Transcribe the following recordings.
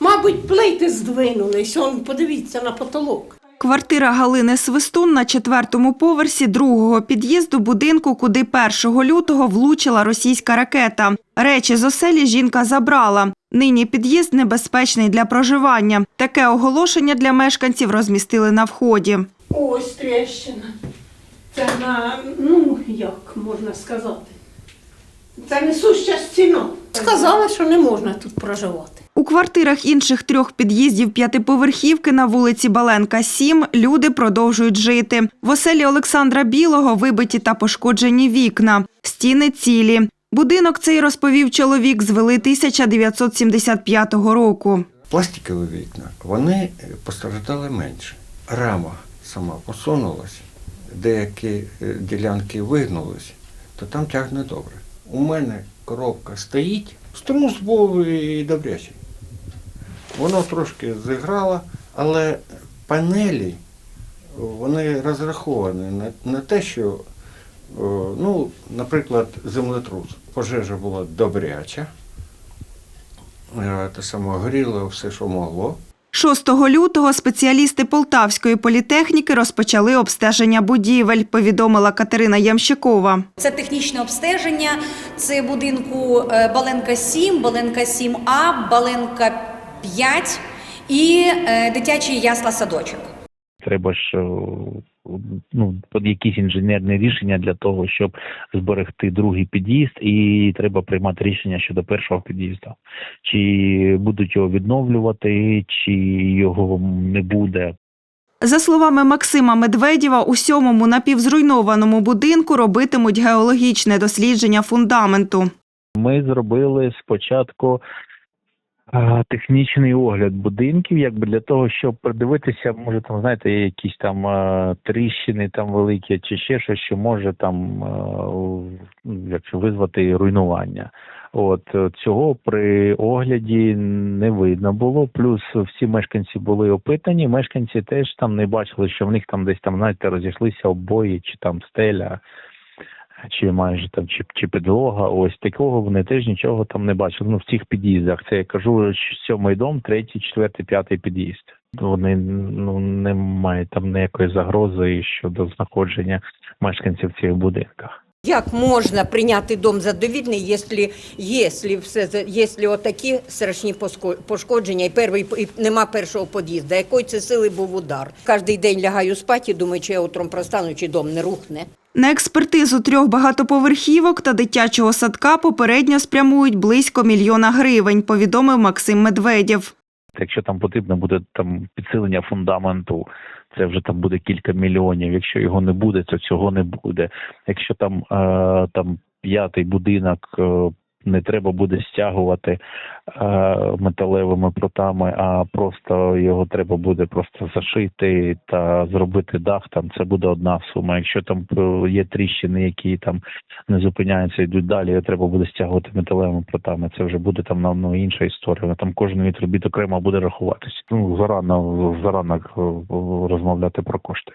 Мабуть, плити здвинулись, он подивіться на потолок. Квартира Галини Свистун на четвертому поверсі другого під'їзду будинку, куди 1 лютого влучила російська ракета. Речі з оселі жінка забрала. Нині під'їзд небезпечний для проживання. Таке оголошення для мешканців розмістили на вході. Ось тріщина. Це на, ну, як можна сказати. Це несуща стіна. Сказали, що не можна тут проживати. У квартирах інших трьох під'їздів п'ятиповерхівки на вулиці Баленка 7 люди продовжують жити. В оселі Олександра Білого вибиті та пошкоджені вікна, стіни цілі. Будинок цей розповів чоловік звели 1975 року. Пластикові вікна, вони постраждали менше. Рама сама посунулась, деякі е, ділянки вигнулись, то там тягне добре. У мене коробка стоїть, струмус був і добрячий. Воно трошки зіграло, але панелі вони розраховані на, на те, що, ну, наприклад, землетрус. Пожежа була добряча. Е, Те саме горіло все, що могло. 6 лютого спеціалісти Полтавської політехніки розпочали обстеження будівель, повідомила Катерина Ямщикова. Це технічне обстеження. Це будинку е, Баленка 7, Баленка 7А, Баленка 5 і е, дитячий ясла садочок. Треба ж е, ну, якісь інженерні рішення для того, щоб зберегти другий під'їзд, і треба приймати рішення щодо першого під'їзду. Чи будуть його відновлювати, чи його не буде. За словами Максима Медведєва, у сьомому напівзруйнованому будинку робитимуть геологічне дослідження фундаменту. Ми зробили спочатку технічний огляд будинків, якби для того, щоб придивитися, може там знаєте, є якісь там тріщини там великі, чи ще щось, що може там в- як це, визвати руйнування. От е, цього при огляді не видно було. Плюс всі мешканці були опитані. Мешканці теж там не бачили, що в них там десь там знаєте розійшлися обої чи там стеля чи майже там чи, чи підлога. Ось такого вони теж нічого там не бачили. Ну в цих під'їздах. Це я кажу сьомий дом, третій, четвертий, п'ятий під'їзд. Вони ну не мають там ніякої загрози щодо знаходження мешканців в цих будинках. Як можна прийняти дом задовільний, якщо, якщо, все, за- якщо отакі страшні пошкодження і, перший, і нема першого під'їзду? Якої це сили був удар? Кожен день лягаю спати і думаю, чи я утром простану, чи дом не рухне. На експертизу трьох багатоповерхівок та дитячого садка попередньо спрямують близько мільйона гривень, повідомив Максим Медведєв. Якщо там потрібно буде там підсилення фундаменту, це вже там буде кілька мільйонів. Якщо його не буде, то цього не буде. Якщо там е, там п'ятий будинок е, не треба буде стягувати е, металевими прутами, а просто його треба буде просто зашити та зробити дах. Там це буде одна сума. Якщо там е, є тріщини, які там не зупиняються, йдуть далі, його треба буде стягувати металевими прутами. Це вже буде там ну, інша історія. Там кожен відробіт окремо буде рахуватись. Ну зарано зарано е, розмовляти про кошти.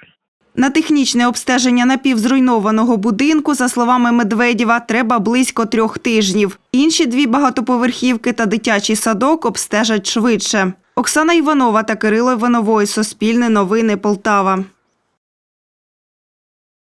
На технічне обстеження напівзруйнованого будинку, за словами Медведєва, треба близько трьох тижнів. Інші дві багатоповерхівки та дитячий садок обстежать швидше. Оксана Іванова та Кирило Івановой. Суспільне новини Полтава.